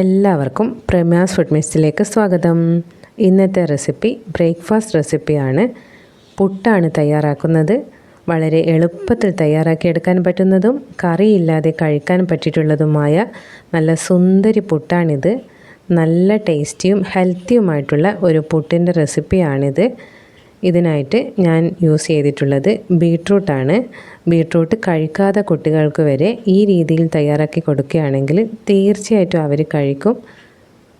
എല്ലാവർക്കും പ്രമ്യാസ് ഫുഡ് മിസ്റ്റിലേക്ക് സ്വാഗതം. ഇന്നത്തെ റെസിപ്പി ബ്രേക്ക്ഫാസ്റ്റ് റെസിപ്പിയാണ് പുട്ടാണ് തയ്യാറാക്കുന്നത്. വളരെ എളുപ്പത്തിൽ തയ്യാറാക്കിയെടുക്കാൻ പറ്റുന്നതും കറിയില്ലാതെ കഴിക്കാൻ പറ്റിയിട്ടുള്ളതുമായ നല്ല സുന്ദരി പുട്ടാണിത്. നല്ല ടേസ്റ്റിയും ഹെൽത്തിയുമായിട്ടുള്ള ഒരു പുട്ടിന്റെ റെസിപ്പിയാണിത് ഇതിനായിട്ട് ഞാൻ യൂസ് ചെയ്തിട്ടുള്ളത് ബീട്രൂട്ടാണ് ബീട്രൂട്ട് കഴിക്കാത്ത കുട്ടികൾക്ക് വരെ ഈ രീതിയിൽ തയ്യാറാക്കി കൊടുക്കുകയാണെങ്കിൽ തീർച്ചയായിട്ടും അവർ കഴിക്കും.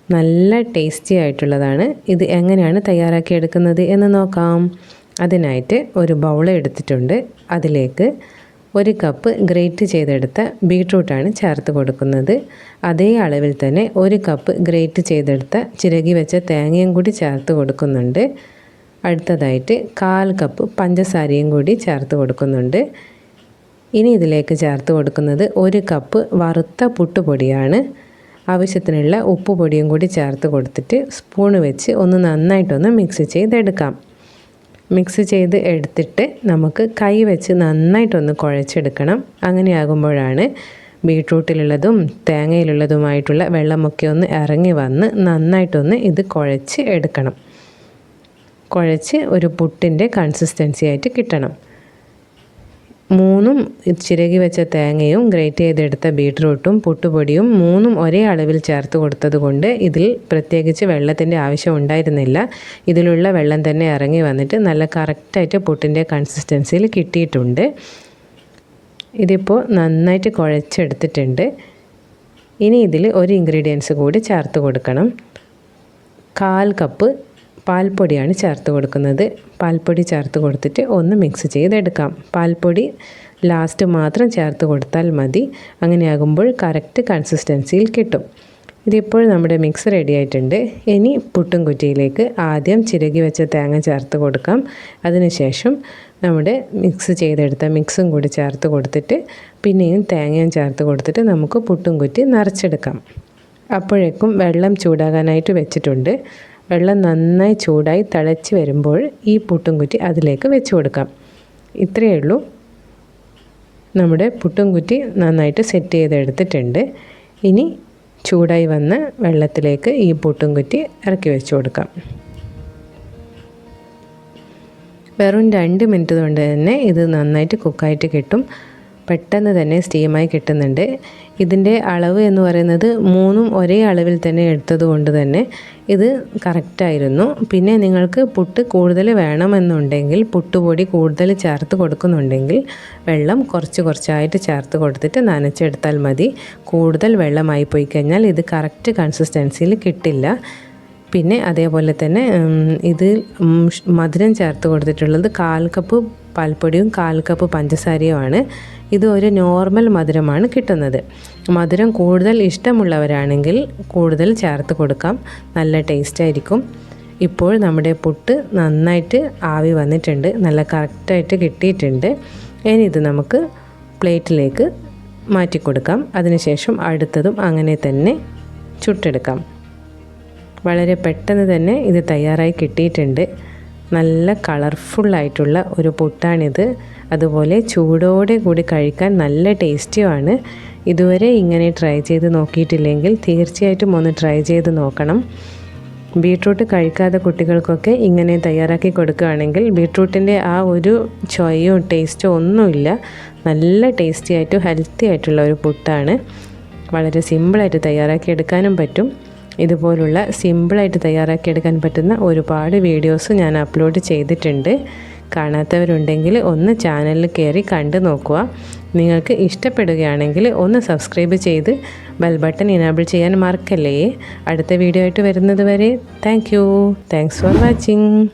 നല്ല ടേസ്റ്റി ആയിട്ടുള്ളതാണ്. ഇത് എങ്ങനെയാണ് തയ്യാറാക്കി എടുക്കുന്നത് എന്ന് നോക്കാം. അതിനായിട്ട് ഒരു ബൗൾ എടുത്തിട്ടുണ്ട്. അതിലേക്ക് ഒരു കപ്പ് ഗ്രേറ്റ് ചെയ്തെടുത്ത ബീട്രൂട്ടാണ് ചേർത്ത് കൊടുക്കുന്നത്. അതേ അളവിൽ തന്നെ ഒരു കപ്പ് ഗ്രേറ്റ് ചെയ്തെടുത്ത ചിരകി വെച്ച തേങ്ങയും കൂടി ചേർത്ത് കൊടുക്കുന്നുണ്ട്. അടുത്തതായിട്ട് കാൽ കപ്പ് പഞ്ചസാരയും കൂടി ചേർത്ത് കൊടുക്കുന്നുണ്ട്. ഇനി ഇതിലേക്ക് ചേർത്ത് കൊടുക്കുന്നത് ഒരു കപ്പ് വറുത്ത പുട്ടുപൊടിയാണ്. ആവശ്യത്തിനുള്ള ഉപ്പ് പൊടിയും കൂടി ചേർത്ത് കൊടുത്തിട്ട് സ്പൂൺ വെച്ച് ഒന്ന് നന്നായിട്ടൊന്ന് മിക്സ് ചെയ്തെടുക്കാം. മിക്സ് ചെയ്ത് എടുത്തിട്ട് നമുക്ക് കൈ വെച്ച് നന്നായിട്ടൊന്ന് കുഴച്ചെടുക്കണം. അങ്ങനെയാകുമ്പോഴാണ് ബീട്രൂട്ടിലുള്ളതും തേങ്ങയിലുള്ളതുമായിട്ടുള്ള വെള്ളമൊക്കെ ഒന്ന് ഇറങ്ങി വന്ന് നന്നായിട്ടൊന്ന് ഇത് കുഴച്ച് എടുക്കണം. കുഴച്ച് ഒരു പുട്ടിന്റെ കൺസിസ്റ്റൻസി ആയിട്ട് കിട്ടണം. മൂന്നും ചിരകി വെച്ച തേങ്ങയും ഗ്രേറ്റ് ചെയ്തെടുത്ത ബീട്രൂട്ടും പുട്ടുപൊടിയും മൂന്നും ഒരേ അളവിൽ ചേർത്ത് കൊടുത്തത് കൊണ്ട് ഇതിൽ പ്രത്യേകിച്ച് വെള്ളത്തിന്റെ ആവശ്യം ഉണ്ടായിരുന്നില്ല. ഇതിലുള്ള വെള്ളം തന്നെ ഇറങ്ങി വന്നിട്ട് നല്ല കറക്റ്റായിട്ട് പുട്ടിന്റെ കൺസിസ്റ്റൻസിയിൽ കിട്ടിയിട്ടുണ്ട്. ഇതിപ്പോൾ നന്നായിട്ട് കുഴച്ചെടുത്തിട്ടുണ്ട്. ഇനി ഇതിൽ ഒരു ഇൻഗ്രീഡിയൻസ് കൂടി ചേർത്ത് കൊടുക്കണം. കാൽ കപ്പ് പാൽപ്പൊടിയാണ് ചേർത്ത് കൊടുക്കുന്നത്. പാൽപ്പൊടി ചേർത്ത് കൊടുത്തിട്ട് ഒന്ന് മിക്സ് ചെയ്തെടുക്കാം. പാൽപ്പൊടി ലാസ്റ്റ് മാത്രം ചേർത്ത് കൊടുത്താൽ മതി. അങ്ങനെയാകുമ്പോൾ കറക്റ്റ് കൺസിസ്റ്റൻസിയിൽ കിട്ടും. ഇതിപ്പോൾ നമ്മുടെ മിക്സ് റെഡി ആയിട്ടുണ്ട്. ഇനി പുട്ടും കുറ്റിയിലേക്ക് ആദ്യം ചിരകി വെച്ച തേങ്ങ ചേർത്ത് കൊടുക്കാം. അതിനുശേഷം നമ്മുടെ മിക്സ് ചെയ്തെടുത്ത മിക്സും കൂടി ചേർത്ത് കൊടുത്തിട്ട് പിന്നെയും തേങ്ങയും ചേർത്ത് കൊടുത്തിട്ട് നമുക്ക് പുട്ടും കുറ്റി നിറച്ചെടുക്കാം. അപ്പോഴേക്കും വെള്ളം ചൂടാകാനായിട്ട് വെച്ചിട്ടുണ്ട്. വെള്ളം നന്നായി ചൂടായി തിളച്ച് വരുമ്പോൾ ഈ പുട്ടും കുറ്റി അതിലേക്ക് വെച്ച് കൊടുക്കാം. ഇത്രയേ ഉള്ളൂ. നമ്മുടെ പുട്ടും കുറ്റി നന്നായിട്ട് സെറ്റ് ചെയ്തെടുത്തിട്ടുണ്ട്. ഇനി ചൂടായി വന്ന വെള്ളത്തിലേക്ക് ഈ പുട്ടും കുറ്റി ഇറക്കി വെച്ച് കൊടുക്കാം. വെറും രണ്ട് മിനിറ്റ് കൊണ്ട് തന്നെ ഇത് നന്നായിട്ട് കുക്കായിട്ട് കിട്ടും. പെട്ടെന്ന് തന്നെ സ്റ്റീമായി കിട്ടുന്നുണ്ട്. ഇതിന്റെ അളവ് എന്ന് പറയുന്നത് മൂന്നും ഒരേ അളവിൽ തന്നെ എടുത്തത് കൊണ്ട് തന്നെ ഇത് കറക്റ്റായിരുന്നു പിന്നെ നിങ്ങൾക്ക് പുട്ട് കൂടുതൽ വേണമെന്നുണ്ടെങ്കിൽ പുട്ടുപൊടി കൂടുതൽ ചേർത്ത് കൊടുക്കുന്നുണ്ടെങ്കിൽ വെള്ളം കുറച്ച് കുറച്ചായിട്ട് ചേർത്ത് കൊടുത്തിട്ട് നനച്ചെടുത്താൽ മതി. കൂടുതൽ വെള്ളമായി പോയി കഴിഞ്ഞാൽ ഇത് കറക്റ്റ് കൺസിസ്റ്റൻസിയിൽ കിട്ടില്ല. പിന്നെ അതേപോലെ തന്നെ ഇത് മധുരം ചേർത്ത് കൊടുത്തിട്ടുള്ളത് കാൽ കപ്പ് പാൽപ്പൊടിയും കാൽ കപ്പ് പഞ്ചസാരയുമാണ്. ഇത് ഒരു നോർമൽ മധുരമാണ് കിട്ടുന്നത്. മധുരം കൂടുതൽ ഇഷ്ടമുള്ളവരാണെങ്കിൽ കൂടുതൽ ചേർത്ത് കൊടുക്കാം. നല്ല ടേസ്റ്റ് ആയിരിക്കും. ഇപ്പോൾ നമ്മുടെ പുട്ട് നന്നായിട്ട് ആവി വന്നിട്ടുണ്ട്. നല്ല കറക്റ്റായിട്ട് കിട്ടിയിട്ടുണ്ട്. ഇനി ഇത് നമുക്ക് പ്ലേറ്റിലേക്ക് മാറ്റി കൊടുക്കാം. അതിനുശേഷം അടുത്തതും അങ്ങനെ തന്നെ ചുട്ടെടുക്കാം. വളരെ പെട്ടെന്ന് തന്നെ ഇത് തയ്യാറായി കിട്ടിയിട്ടുണ്ട്. നല്ല കളർഫുള്ളായിട്ടുള്ള ഒരു പുട്ടാണിത്. അതുപോലെ ചൂടോടെ കൂടി കഴിക്കാൻ നല്ല ടേസ്റ്റിയുമാണ്. ഇതുവരെ ഇങ്ങനെ ട്രൈ ചെയ്ത് നോക്കിയിട്ടില്ലെങ്കിൽ തീർച്ചയായിട്ടും ഒന്ന് ട്രൈ ചെയ്ത് നോക്കണം. ബീട്രൂട്ട് കഴിക്കാത്ത കുട്ടികൾക്കൊക്കെ ഇങ്ങനെ തയ്യാറാക്കി കൊടുക്കുകയാണെങ്കിൽ ബീട്രൂട്ടിന്റെ ആ ഒരു ചൊയോ ടേസ്റ്റോ ഒന്നുമില്ല. നല്ല ടേസ്റ്റി ആയിട്ടും ഹെൽത്തി ആയിട്ടുള്ള ഒരു പുട്ടാണ്. വളരെ സിമ്പിളായിട്ട് തയ്യാറാക്കി എടുക്കാനും പറ്റും. ഇതുപോലുള്ള സിമ്പിളായിട്ട് തയ്യാറാക്കിയെടുക്കാൻ പറ്റുന്ന ഒരുപാട് വീഡിയോസ് ഞാൻ അപ്ലോഡ് ചെയ്തിട്ടുണ്ട്. കാണാത്തവരുണ്ടെങ്കിൽ ഒന്ന് ചാനലിൽ കയറി കണ്ടു നോക്കുക. നിങ്ങൾക്ക് ഇഷ്ടപ്പെടുകയാണെങ്കിൽ ഒന്ന് സബ്സ്ക്രൈബ് ചെയ്ത് ബെൽ ബട്ടൺ ഇനാബിൾ ചെയ്യാൻ മറക്കല്ലേ. അടുത്ത വീഡിയോ ആയിട്ട് വരുന്നത് വരെ thank you. Thanks for watching.